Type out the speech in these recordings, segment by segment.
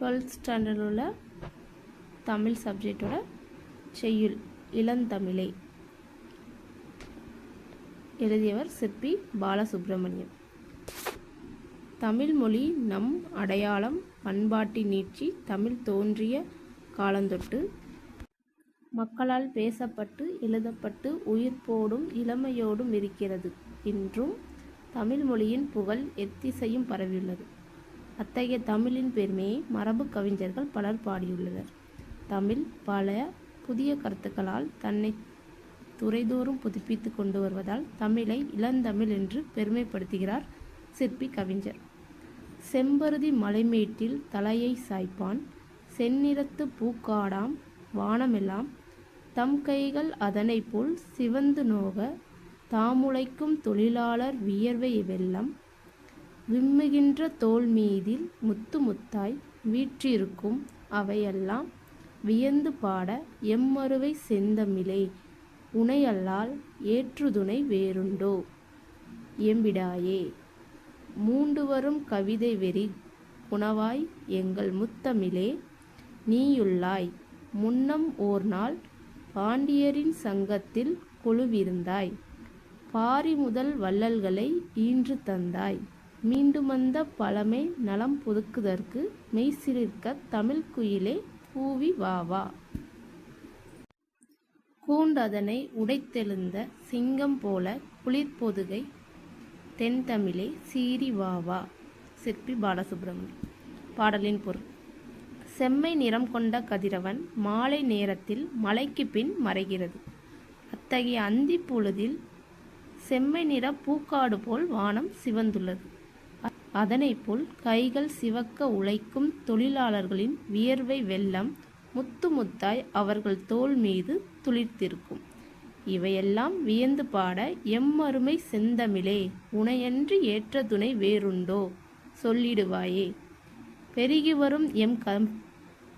Twelfth ஸ்டாண்டர்டில் உள்ள தமிழ் சப்ஜெக்டோட செய்யுள் இளந்தமிழே. எழுதியவர் சிற்பி பாலசுப்ரமணியம். தமிழ்மொழி நம் அடையாளம் பண்பாட்டின் நீட்சி தமிழ் தோன்றிய காலந்தொட்டு மக்களால் பேசப்பட்டு எழுதப்பட்டு உயிர்ப்போடும் இளமையோடும் இருக்கிறது. இன்றும் தமிழ் மொழியின் புகழ் எத்திசையும் பரவியுள்ளது. அத்தகைய தமிழின் பெருமையை மரபு கவிஞர்கள் பலர் பாடியுள்ளனர். தமிழ் பல புதிய கருத்துக்களால் தன்னை துறைதோறும் புதுப்பித்து கொண்டு வருவதால் தமிழை இளந்தமிழ் என்று பெருமைப்படுத்துகிறார் சிற்பி கவிஞர். செம்பருதி மலைமேட்டில் தலையை சாய்ப்பான் செந்நிறத்து பூக்காடாம் வானமெல்லாம் தம் கைகள் அதனை போல் சிவந்து நோக தாமுளைக்கும் தொழிலாளர் வியர்வை வெள்ளம் விம்முகின்ற தோல் மீதில் முத்து முத்தாய் வீற்றிருக்கும் அவையெல்லாம் வியந்து பாட எம்மறுவை செந்தமிழே உனையல்லால் ஏற்றுதுணை வேறுண்டோ? எம்பிடாயே மூண்டு வரும் கவிதை வெறி உணவாய் எங்கள் முத்தமிழே நீயுள்ளாய் முன்னம் ஓர் நாள் பாண்டியரின் சங்கத்தில் குழுவிருந்தாய் பாரி முதல் வள்ளல்களை ஈன்று தந்தாய். மீண்டுமந்த பழமை நலம் புதுக்குதற்கு மெய்சிலிர்க்க தமிழ் குயிலே பூவி வாவா கூண்டதனை உடைத்தெழுந்த சிங்கம் போல குளிர்பொதுகை தென்தமிழே சீறி வாவா சிற்பி பாலசுப்ரமணியம் பாடலின் பொருள். செம்மை நிறம் கொண்ட கதிரவன் மாலை நேரத்தில் மலைக்கு பின் மறைகிறது. அத்தகைய அந்தி பொழுதில் செம்மை நிற பூக்காடு போல் வானம் சிவந்துள்ளது. அதனைப் போல் கைகள் சிவக்க உழைக்கும் தொழிலாளர்களின் வியர்வை வெள்ளம் முத்து முத்தாய் அவர்கள் தோல் மீது துளிர்த்திருக்கும். இவையெல்லாம் வியந்து பாட எம்மருமை செந்தமிழே உனையன்று ஏற்ற துணை வேறுண்டோ? சொல்லிடுவாயே. பெருகி வரும் எம் க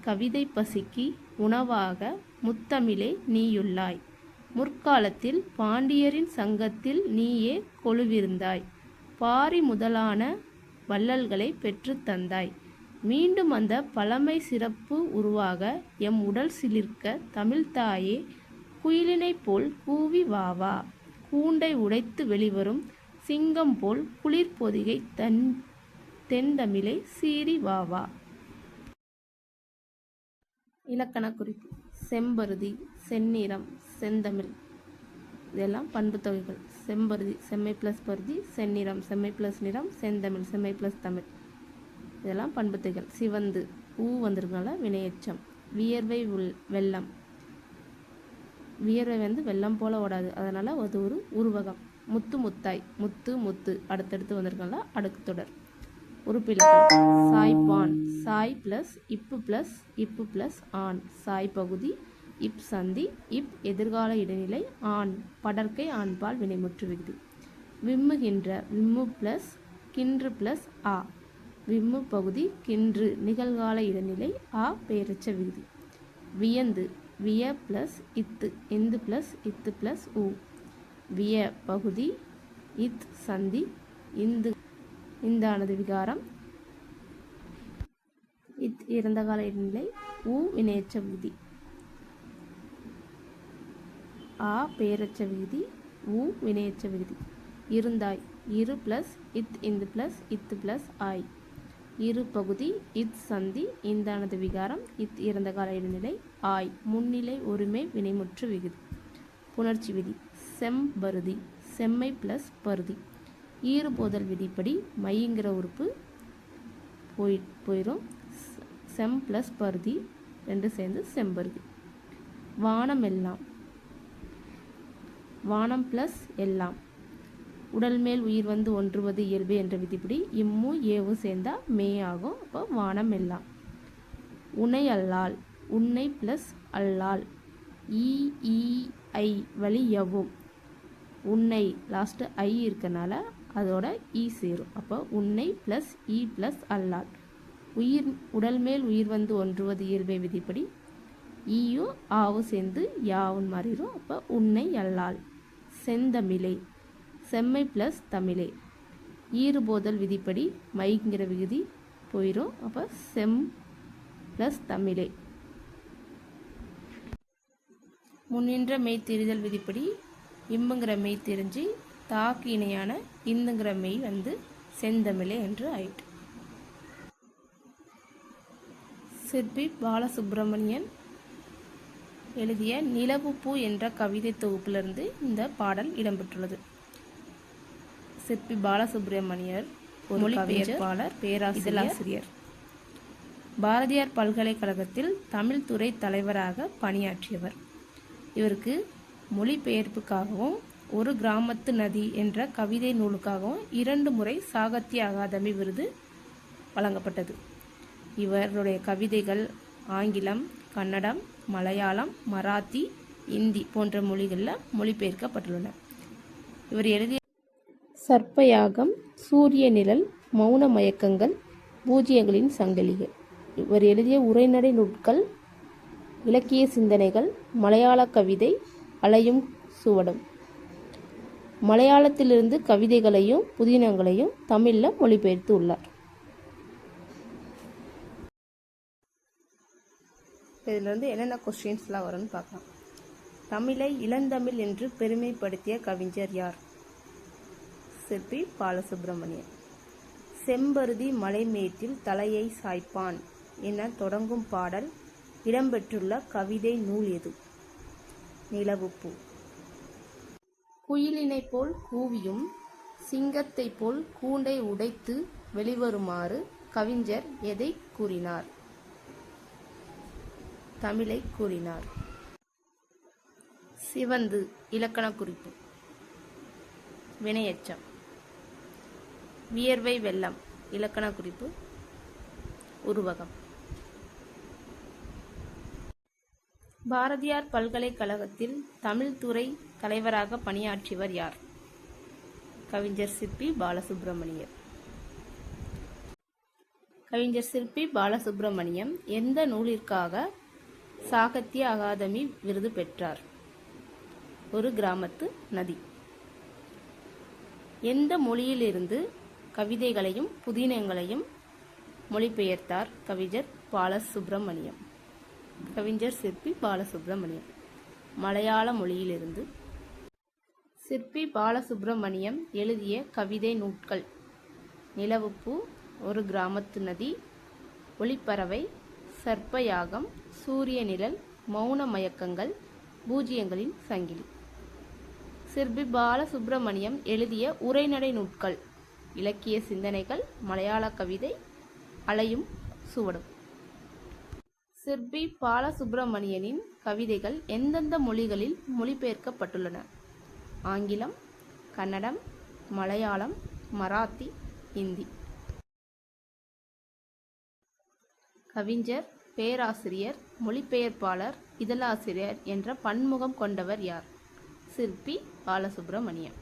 கவிதை பசிக்கு உணவாக முத்தமிழே நீயுள்ளாய். முற்காலத்தில் பாண்டியரின் சங்கத்தில் நீயே கொழுவிருந்தாய். பாரி முதலான வள்ளல்களை பெற்று தந்தாய். மீண்டும் அந்த பழமை சிறப்பு உருவாக எம் உடல் சிலிர்க்க தமிழ்தாயே குயிலினைப் போல் கூவி வாவா கூண்டை உடைத்து வெளிவரும் சிங்கம் போல் குளிர் பொதிகை தன் தென்தமிழை சீறி வாவா இலக்கண குறிப்பு செம்பருதி செந்நிறம் செந்தமிழ். இதெல்லாம் பண்பு தொகைகள். செம்பருதி செம்மை ப்ளஸ் பருதி செந்நிறம் செம்மை ப்ளஸ் நிறம் செந்தமிழ் செம்மை ப்ளஸ் தமிழ். இதெல்லாம் பண்பு சிவந்து ஊ வந்திருக்கனால வினையச்சம். வியர்வை உள் வெள்ளம். வியர்வை வந்து வெள்ளம் போல ஓடாது. அதனால் அது ஒரு உருவகம். முத்து முத்தாய் முத்து முத்து. அடுத்தடுத்து வந்திருக்கனால அடுக்கு தொடர். உறுப்பிலக்கணம் சாய்ப்பான். சாய் ப்ளஸ் இப்பு ப்ளஸ் இப்பு ப்ளஸ் ஆண். சாய் பகுதி இப் சந்தி இப் எதிர்கால இடைநிலை ஆண் படற்கை ஆண்பால் வினைமுற்று விகுதி விம்முகின்ற விம்மு ப்ளஸ் கின்று ப்ளஸ் ஆ. விம்மு பகுதி கின்று நிகழ்கால இடைநிலை ஆ பெயரச்ச விகுதி. வியந்து விய ப்ளஸ் இத்து இந்து ப்ளஸ் இத்து ப்ளஸ் உ. விய பகுதி இத் சந்தி இந்து இந்தானது விகாரம். இத் இறந்த கால இடைநிலை உ வினையற்ற விகுதி. ஆ பெயரச்ச விகுதி உ வினையற்ற விகுதி இருந்தாய். இரு ப்ளஸ் இத் இந்து ப்ளஸ் இத்து ப்ளஸ் ஆய். இரு பகுதி இத் சந்தி இந்தானது விகாரம் இத் இறந்த கால இடைநிலை ஆய். முன்னிலை ஒருமை வினைமுற்று விகுதி. புணர்ச்சி விதி செம்பருதி செம்மை ப்ளஸ் பருதி. ஈறுபோதல் விதிப்படி மைங்கிற உறுப்பு போய் போயிடும் செம் ப்ளஸ் பருதி ரெண்டு சேர்ந்து செம்பருதி வானம் எல்லாம் வானம் ப்ளஸ் எல்லாம். உடல் மேல் உயிர் வந்து ஒன்றுவது இயல்பு என்ற விதிப்படி இம்மு ஏவும் சேர்ந்தா மே ஆகும். அப்போ வானம் எல்லாம். உனை அல்லால் உன்னை ப்ளஸ் அல்லால். இஇஐ வழி எவ்வும். உன்னை லாஸ்ட்டு ஐ இருக்கனால அதோட இ சேரும். அப்போ உன்னை ப்ளஸ் இ ப்ளஸ் அல்லால். உயிர் உடல் மேல் உயிர் வந்து ஒன்றுவது இயல்பை விதிப்படி ஈயும் ஆவும் சேர்ந்து யாவும் மாறிடும் அப்போ உன்னை அல்லால். செந்தமிழே. செம்மை ப்ளஸ் தமிழே. ஈறுபோதல் விதிப்படி மைங்கிற விகுதி போயிடும் அப்போ செம் ப்ளஸ் தமிழே. முன்னின்ற மெய் தெரிதல் விதிப்படி இம்புங்கிற மெய் தெரிஞ்சு தாக்கு இணையான இந்துங்கிற மெய் வந்து செந்தமிழே என்று ஆயிட்டு சிற்பி பாலசுப்பிரமணியன் எழுதிய நிலவுப்பூ என்ற கவிதை தொகுப்பிலிருந்து இந்த பாடல் இடம்பெற்றுள்ளது. சிற்பி பாலசுப்பிரமணியர் ஒரு மொழிபெயர்ப்பாளர் பேராசிரியர். பாரதியார் பல்கலைக்கழகத்தில் தமிழ் துறை தலைவராக பணியாற்றியவர். இவருக்கு மொழிபெயர்ப்புக்காகவும் ஒரு கிராமத்து நதி என்ற கவிதை நூலுக்காகவும் இரண்டு முறை சாகித்ய அகாதமி விருது வழங்கப்பட்டது. இவருடைய கவிதைகள் ஆங்கிலம் கன்னடம் மலையாளம் மராத்தி இந்தி போன்ற மொழிகளில் மொழிபெயர்க்கப்பட்டுள்ளன. இவர் எழுதிய சர்ப்பயாகம் சூரிய நிழல் மௌன மயக்கங்கள் பூஜ்யங்களின் சங்கிலிகள். இவர் எழுதிய உரைநடை நூட்கள் இலக்கிய சிந்தனைகள் மலையாள கவிதை அலையும் சுவடும். மலையாளத்திலிருந்து கவிதைகளையும் புதினங்களையும் தமிழில் மொழிபெயர்த்து உள்ளார். இதில் வந்து என்னென்ன கொஸ்டின்ஸ்லாம் வரும்னு பார்க்கலாம். தமிழை இளந்தமிழ் என்று பெருமைப்படுத்திய கவிஞர் யார்? சிற்பி பாலசுப்பிரமணியன் செம்பருதி மலைமேட்டில் தலையை சாய்ப்பான் என தொடங்கும் பாடல் இடம்பெற்றுள்ள கவிதை நூல் எது? நிலவுப்பூ. குயிலினைப் போல் கூவியும் சிங்கத்தைப் போல் கூண்டை உடைத்து வெளிவருமாறு கவிஞர் எதை கூறினார்? தமிழை கூறினார். சிவந்து இலக்கண குறிப்பு. வினையச்சம். வியர்வை வெள்ளம் இலக்கண குறிப்பு. உருவகம். பாரதியார் பல்கலைக்கழகத்தில் தமிழ் துறை தலைவராக பணியாற்றியவர் யார்? கவிஞர் சிற்பி பாலசுப்பிரமணியர் கவிஞர் சிற்பி பாலசுப்பிரமணியம் எந்த நூலிற்காக சாகித்ய அகாதமி விருது பெற்றார். ஒரு கிராமத்து நதி. எந்த மொழியிலிருந்து கவிதைகளையும் புதினங்களையும் மொழிபெயர்த்தார் கவிஞர் பாலசுப்பிரமணியம் கவிஞர் சிற்பி பாலசுப்பிரமணியம் மலையாள மொழியிலிருந்து சிற்பி பாலசுப்பிரமணியம் எழுதிய கவிதை நூட்கள். நிலவுப்பூ ஒரு கிராமத்து நதி. ஒளிப்பறவை சர்ப்பயாகம் சூரிய நிழல் மௌன மயக்கங்கள் பூஜ்யங்களின் சங்கிலி. சிற்பி பாலசுப்பிரமணியம் எழுதிய உரைநடை நூட்கள் இலக்கிய சிந்தனைகள் மலையாள கவிதை அலையும் சுவடும். சிற்பி பாலசுப்பிரமணியனின் கவிதைகள் எந்தெந்த மொழிகளில் மொழிபெயர்க்கப்பட்டுள்ளன? ஆங்கிலம் கன்னடம் மலையாளம் மராத்தி இந்தி. கவிஞர் பேராசிரியர் மொழிபெயர்ப்பாளர் இதழாசிரியர் என்ற பன்முகம் கொண்டவர் யார்? சிற்பி பாலசுப்பிரமணியம்